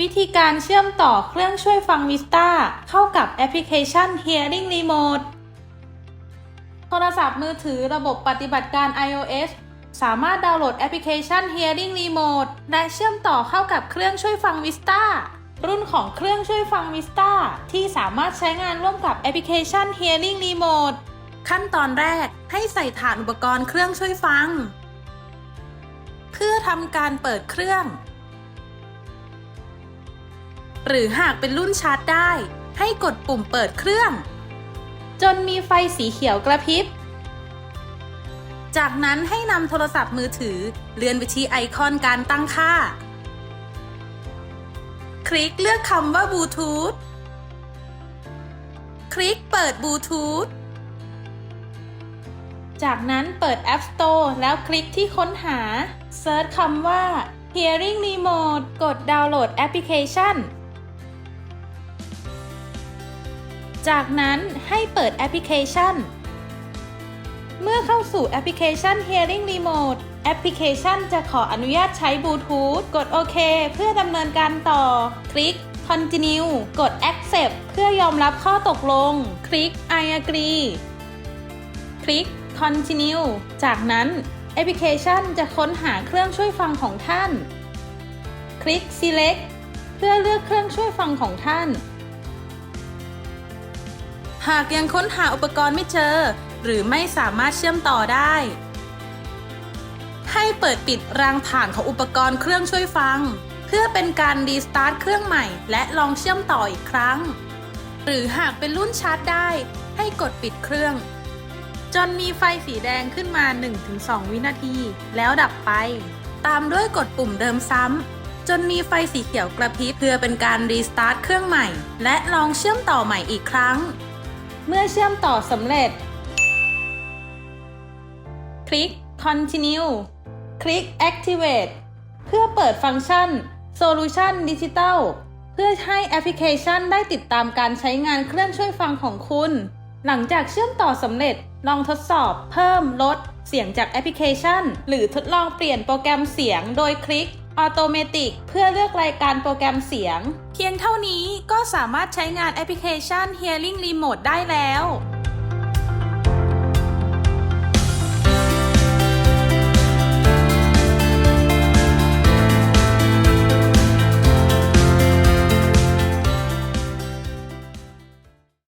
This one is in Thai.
วิธีการเชื่อมต่อเครื่องช่วยฟัง Vista เข้ากับแอปพลิเคชัน Hearing Remote โทรศัพท์มือถือระบบปฏิบัติการ iOS สามารถดาวน์โหลดแอปพลิเคชัน Hearing Remote และเชื่อมต่อเข้ากับเครื่องช่วยฟัง Vista รุ่นของเครื่องช่วยฟัง Vista ที่สามารถใช้งานร่วมกับแอปพลิเคชัน Hearing Remote ขั้นตอนแรกให้ใส่ฐานอุปกรณ์เครื่องช่วยฟัง เพื่อทำการเปิดเครื่อง หรือหากเป็นรุ่นชาร์จได้ ให้กดปุ่มเปิดเครื่อง จนมีไฟสีเขียวกระพริบ จากนั้นให้นำโทรศัพท์มือถือเลื่อนไปที่ไอคอนการตั้งค่า คลิกเลือกคำว่าบลูทูธคลิกเปิดบลูทูธจากนั้นเปิด App Store แล้วคลิกที่ค้นหา เซิร์ชคำว่า Hearing Remote กดดาวน์โหลดแอปพลิเคชัน จากนั้นให้เปิดแอปพลิเคชัน เมื่อเข้าสู่แอปพลิเคชัน Hearing Remote แอปพลิเคชันจะขออนุญาตใช้บลูทูธกดโอเคเพื่อดำเนินการต่อ คลิก Continue กด Accept เพื่อยอมรับข้อตกลง คลิก I agree คลิก Continue จากนั้นแอปพลิเคชันจะค้นหาเครื่องช่วยฟังของท่าน คลิก Select เพื่อเลือกเครื่องช่วยฟังของท่าน หากยังค้นหาอุปกรณ์ไม่เจอ หรือไม่สามารถเชื่อมต่อได้ ให้เปิดปิดรางผ่านของอุปกรณ์เครื่องช่วยฟัง เพื่อเป็นการรีสตาร์ทเครื่องใหม่ และลองเชื่อมต่ออีกครั้ง หรือหากเป็นรุ่นชาร์จได้ ให้กดปิดเครื่อง จนมีไฟสีแดงขึ้นมา 1-2 วินาที แล้วดับไป ตามด้วยกดปุ่มเดิมซ้ำจนมีไฟสีเขียวกระพริบเพื่อเป็นการรีสตาร์ทเครื่องใหม่ และลองเชื่อมต่อใหม่อีกครั้ง เมื่อเชื่อมต่อสำเร็จ คลิก Continue คลิก Activate เพื่อเปิดฟังก์ชัน Solution Digital เพื่อให้แอปพลิเคชันได้ติดตามการใช้งานเครื่องช่วยฟังของคุณ หลังจากเชื่อมต่อสำเร็จ ลองทดสอบ เพิ่ม ลด เสียงจากแอปพลิเคชัน หรือทดลองเปลี่ยนโปรแกรมเสียงโดยคลิก Automatic เพื่อเลือกรายการโปรแกรมเสียง เพียงเท่านี้ก็สามารถใช้งานแอปพลิเคชัน Hearing Remote ได้แล้ว